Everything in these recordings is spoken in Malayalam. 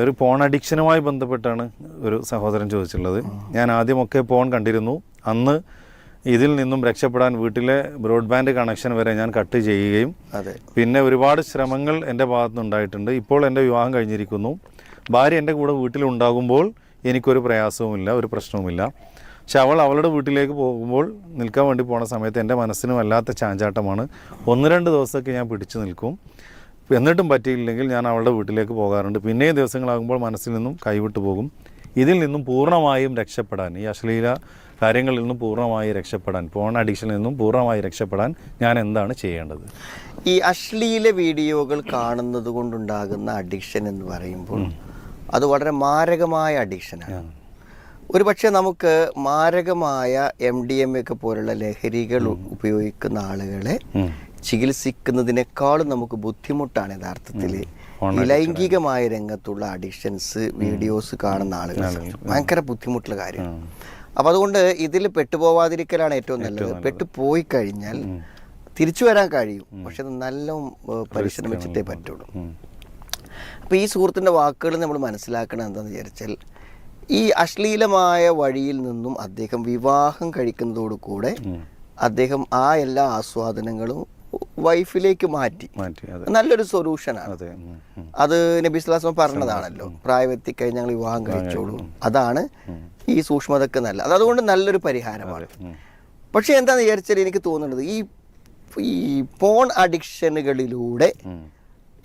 ഒരു പോൺ അഡിക്ഷനുമായി ബന്ധപ്പെട്ടാണ് ഒരു സഹോദരൻ ചോദിച്ചിട്ടുള്ളത്. ഞാൻ ആദ്യമൊക്കെ പോൺ കണ്ടിരുന്നു. അന്ന് ഇതിൽ നിന്നും രക്ഷപ്പെടാൻ വീട്ടിലെ ബ്രോഡ്ബാൻഡ് കണക്ഷൻ വരെ ഞാൻ കട്ട് ചെയ്യുകയും അതെ. പിന്നെ ഒരുപാട് ശ്രമങ്ങൾ എന്റെ ഭാഗത്തുനിന്ന് ഉണ്ടായിട്ടുണ്ട് ഇപ്പോൾ എന്റെ വിവാഹം കഴിഞ്ഞിരിക്കുന്നു. ഭാര്യ എന്റെ കൂടെ വീട്ടിലുണ്ടാകുമ്പോൾ എനിക്കൊരു പ്രയാസവുമില്ല ഒരു പ്രശ്നവുമില്ല. പക്ഷെ അവൾ അവളുടെ വീട്ടിലേക്ക് പോകുമ്പോൾ നിൽക്കാൻ വേണ്ടി പോണ സമയത്ത് എന്റെ മനസ്സിനും വല്ലാത്ത ചാഞ്ചാട്ടമാണ്. ഒന്ന് രണ്ട് ദിവസമൊക്കെ ഞാൻ പിടിച്ചു നിൽക്കും. എന്നിട്ടും പറ്റിയില്ലെങ്കിൽ ഞാൻ അവളുടെ വീട്ടിലേക്ക് പോകാറുണ്ട്. പിന്നെയും ദിവസങ്ങളാകുമ്പോൾ മനസ്സിൽ നിന്നും കൈവിട്ടു പോകും. ഇതിൽ നിന്നും പൂർണമായും രക്ഷപ്പെടാൻ ഈ അശ്ലീല കാര്യങ്ങളിൽ നിന്നും പൂർണമായി രക്ഷപ്പെടാൻ ഫോൺ അഡിക്ഷനിൽ നിന്നും പൂർണമായി രക്ഷപ്പെടാൻ ഞാൻ എന്താണ് ചെയ്യേണ്ടത്? ഈ അശ്ലീല വീഡിയോകൾ കാണുന്നത് കൊണ്ടുണ്ടാകുന്ന അഡിക്ഷൻ എന്ന് പറയുമ്പോൾ അത് വളരെ മാരകമായ അഡിക്ഷനാണ് ഒരു പക്ഷേ നമുക്ക് മാരകമായ എം ഡി എം ഒക്കെ പോലുള്ള ലഹരികൾ ഉപയോഗിക്കുന്ന ആളുകളെ. ചികിത്സിക്കുന്നതിനേക്കാളും നമുക്ക് ബുദ്ധിമുട്ടാണ് യഥാർത്ഥത്തിൽ ലൈംഗികമായ രംഗത്തുള്ള അഡിക്ഷൻസ് വീഡിയോസ് കാണുന്ന ആളുകൾ. ഭയങ്കര ബുദ്ധിമുട്ടുള്ള കാര്യം. അപ്പൊ അതുകൊണ്ട് ഇതിൽ പെട്ടുപോവാതിരിക്കലാണ് ഏറ്റവും നല്ലത്. പെട്ടുപോയി കഴിഞ്ഞാൽ തിരിച്ചു വരാൻ കഴിയും. പക്ഷെ അത് നല്ല പരിശ്രമിച്ചിട്ടേ പറ്റുള്ളൂ. അപ്പോൾ ഈ സുഹൃത്തിന്റെ വാക്കുകൾ നമ്മൾ മനസ്സിലാക്കണം എന്താണെന്ന് വിചാരിച്ചാൽ ഈ അശ്ലീലമായ വഴിയിൽ നിന്നും അദ്ദേഹം വിവാഹം കഴിക്കുന്നതോടുകൂടെ അദ്ദേഹം ആ എല്ലാ ആസ്വാദനങ്ങളും വൈഫിലേക്ക് മാറ്റി. മാറ്റി നല്ലൊരു സൊല്യൂഷനാണ് അതെ ഉം, ഉം. അത് നബി സ്വലാസ്മ പറഞ്ഞതാണല്ലോ. പ്രായമെത്തി കഴിഞ്ഞ് ഞങ്ങൾ വിവാഹം കഴിച്ചോളൂ. അതാണ് ഈ സൂക്ഷ്മതക്ക് നല്ല അത് അതുകൊണ്ട് നല്ലൊരു പരിഹാരമാണ്. പക്ഷെ എന്താണെന്ന് വിചാരിച്ചാൽ എനിക്ക് തോന്നുന്നത് ഈ ഈ പോൺ അഡിക്ഷനുകളിലൂടെ.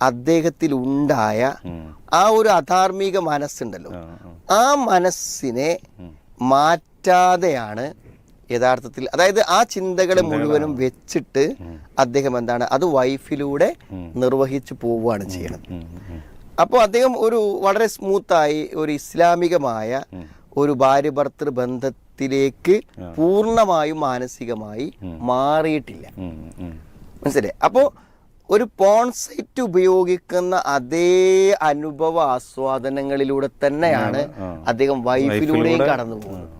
അദ്ദേഹത്തിൽ ഉണ്ടായ ആ ഒരു അധാർമിക മനസ്സുണ്ടല്ലോ. ആ മനസ്സിനെ മാറ്റാതെയാണ് യഥാർത്ഥത്തിൽ അതായത് ആ ചിന്തകളെ മുഴുവനും വെച്ചിട്ട് അദ്ദേഹം എന്താണ് അത് വൈഫിലൂടെ നിർവഹിച്ചു പോവുകയാണ് ഉം. അപ്പോൾ അദ്ദേഹം ഒരു വളരെ സ്മൂത്തായി ഒരു ഇസ്ലാമികമായ ഒരു ഭാര്യ ഭർത്തൃ ബന്ധത്തിലേക്ക് പൂർണമായും മാനസികമായി മാറിയിട്ടില്ല. മനസ്സിലായി? അപ്പോൾ ഒരു പോൺ സൈറ്റ് ഉപയോഗിക്കുന്ന അതേ അനുഭവ ആസ്വാദനങ്ങളിലൂടെ തന്നെയാണ് അദ്ദേഹം വൈഫിലൂടെയും കടന്നു പോകുന്നത്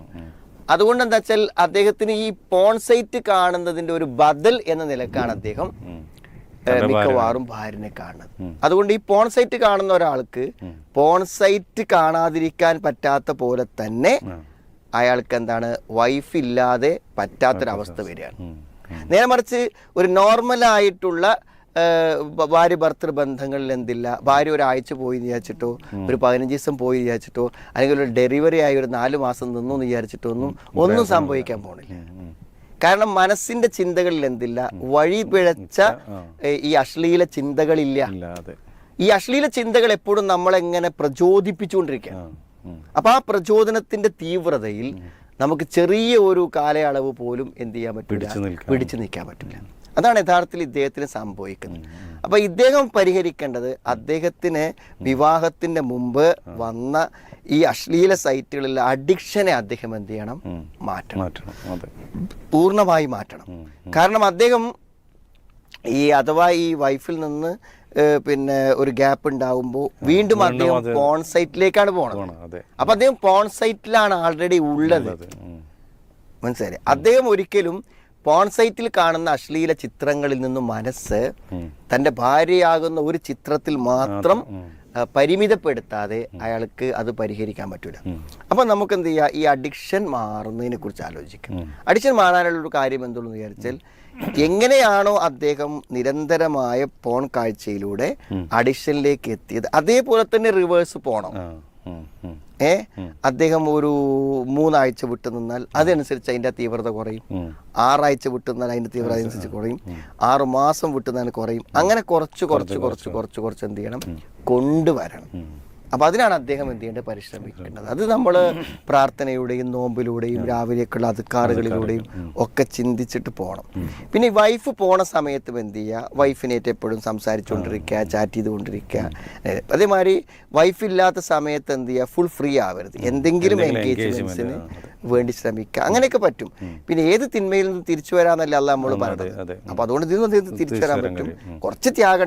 അതുകൊണ്ട് എന്താ വെച്ചാൽ അദ്ദേഹത്തിന് ഈ പോൺ സൈറ്റ് കാണുന്നതിന്റെ ഒരു ബദൽ എന്ന നിലക്കാണ് അദ്ദേഹം മിക്കവാറും ഭാര്യനെ കാണുന്നത്. അതുകൊണ്ട് ഈ പോൺ സൈറ്റ് കാണുന്ന ഒരാൾക്ക് പോൺ സൈറ്റ് കാണാതിരിക്കാൻ പറ്റാത്ത പോലെ തന്നെ അയാൾക്ക് എന്താണ് വൈഫ് ഇല്ലാതെ പറ്റാത്തൊരവസ്ഥ വരികയാണ്. നേരെ മറിച്ച് ഒരു നോർമലായിട്ടുള്ള ഭാര്യ ഭർത്തൃ ബന്ധങ്ങളിൽ എന്തില്ല. ഭാര്യ ഒരാഴ്ച പോയി വിചാരിച്ചിട്ടോ ഒരു പതിനഞ്ച് ദിവസം പോയി വിചാരിച്ചിട്ടോ അല്ലെങ്കിൽ ഒരു ഡെലിവറി ആയി ഒരു നാല് മാസം നിന്നു എന്ന് വിചാരിച്ചിട്ടോ ഒന്നും ഒന്നും സംഭവിക്കാൻ പോണില്ല. കാരണം മനസ്സിന്റെ ചിന്തകളിൽ എന്തില്ല. വഴി പിഴച്ച ഈ അശ്ലീല ചിന്തകളില്ല. ഈ അശ്ലീല ചിന്തകൾ എപ്പോഴും നമ്മളെങ്ങനെ പ്രചോദിപ്പിച്ചുകൊണ്ടിരിക്കുകയാണ്. ഉം. അപ്പൊ ആ പ്രചോദനത്തിന്റെ തീവ്രതയിൽ നമുക്ക് ചെറിയ ഒരു കാലയളവ് പോലും എന്ത് ചെയ്യാൻ പറ്റില്ല. പിടിച്ചു നിൽക്കാൻ പറ്റില്ല. അതാണ് യഥാർത്ഥത്തിൽ ഇദ്ദേഹത്തിന് സംഭവിക്കുന്നത്. അപ്പൊ ഇദ്ദേഹം പരിഹരിക്കേണ്ടത് അദ്ദേഹത്തിന് വിവാഹത്തിന്റെ മുമ്പ് വന്ന ഈ അശ്ലീല സൈറ്റുകളിലെ അഡിക്ഷനെ അദ്ദേഹം എന്ത് ചെയ്യണം? മാറ്റണം. പൂർണമായി മാറ്റണം. കാരണം അദ്ദേഹം ഈ അഥവാ ഈ വൈഫിൽ നിന്ന് പിന്നെ ഒരു ഗ്യാപ്പ് ഉണ്ടാവുമ്പോൾ വീണ്ടും അദ്ദേഹം പോൺ സൈറ്റിലേക്കാണ് പോണത്. അപ്പൊ അദ്ദേഹം പോൺ സൈറ്റിലാണ് ആൾറെഡി ഉള്ളത്. മനസ്സിലായി? അദ്ദേഹം ഒരിക്കലും പോൺ സൈറ്റിൽ കാണുന്ന അശ്ലീല ചിത്രങ്ങളിൽ നിന്നും മനസ്സ് തന്റെ ഭാര്യയാകുന്ന ഒരു ചിത്രത്തിൽ മാത്രം പരിമിതപ്പെടുത്താതെ അയാൾക്ക് അത് പരിഹരിക്കാൻ പറ്റൂല. അപ്പൊ നമുക്ക് എന്ത് ചെയ്യാം? ഈ അഡിക്ഷൻ മാറുന്നതിനെ കുറിച്ച് ആലോചിക്കാം. അഡിക്ഷൻ മാറാനുള്ള ഒരു കാര്യം എന്തുള്ളൂ എന്ന് വിചാരിച്ചാൽ എങ്ങനെയാണോ അദ്ദേഹം നിരന്തരമായ പോൺ കാഴ്ചയിലൂടെ അഡിക്ഷനിലേക്ക് എത്തിയത്. അതേപോലെ തന്നെ റിവേഴ്സ് പോണം. ഏ? അദ്ദേഹം ഒരു മൂന്നാഴ്ച വിട്ടു നിന്നാൽ അതനുസരിച്ച് അതിന്റെ തീവ്രത കുറയും. ആറാഴ്ച വിട്ടു നിന്നാൽ അതിന്റെ തീവ്രത അനുസരിച്ച് കുറയും. ആറ് മാസം വിട്ടു നിന്നാൽ കുറയും. അങ്ങനെ കുറച്ച് കുറച്ച് കുറച്ച് കുറച്ച്. കുറച്ച് എന്ത് ചെയ്യണം? കൊണ്ടുവരണം. അപ്പൊ അതിനാണ് അദ്ദേഹം എന്ത് ചെയ്യേണ്ടത്? പരിശ്രമിക്കേണ്ടത്. അത് നമ്മൾ പ്രാർത്ഥനയുടെയും നോമ്പിലൂടെയും രാവിലെയൊക്കെയുള്ള അതുക്കാറുകളിലൂടെയും ഒക്കെ ചിന്തിച്ചിട്ട് പോകണം. പിന്നെ ഈ വൈഫ് പോണ സമയത്ത് എന്ത് ചെയ്യുക? വൈഫിനേറ്റ് എപ്പോഴും സംസാരിച്ചുകൊണ്ടിരിക്കുക ചാറ്റ് ചെയ്തുകൊണ്ടിരിക്കുക. അതേമാതിരി വൈഫ് ഇല്ലാത്ത സമയത്ത് എന്ത് ചെയ്യുക? ഫുൾ ഫ്രീ ആവരുത്. എന്തെങ്കിലും എൻഗേജ്മെന്റ്സിന് വേണ്ടി ശ്രമിക്കുക. അങ്ങനെയൊക്കെ പറ്റും. പിന്നെ ഏത് തിന്മയിൽ നിന്ന് തിരിച്ചു വരാമെന്നല്ല അല്ല നമ്മൾ പറഞ്ഞത്? അപ്പോൾ അപ്പൊ അതുകൊണ്ട് ഇതിൽ നിന്ന് തിരിച്ചു വരാൻ പറ്റും. കുറച്ച് ത്യാഗം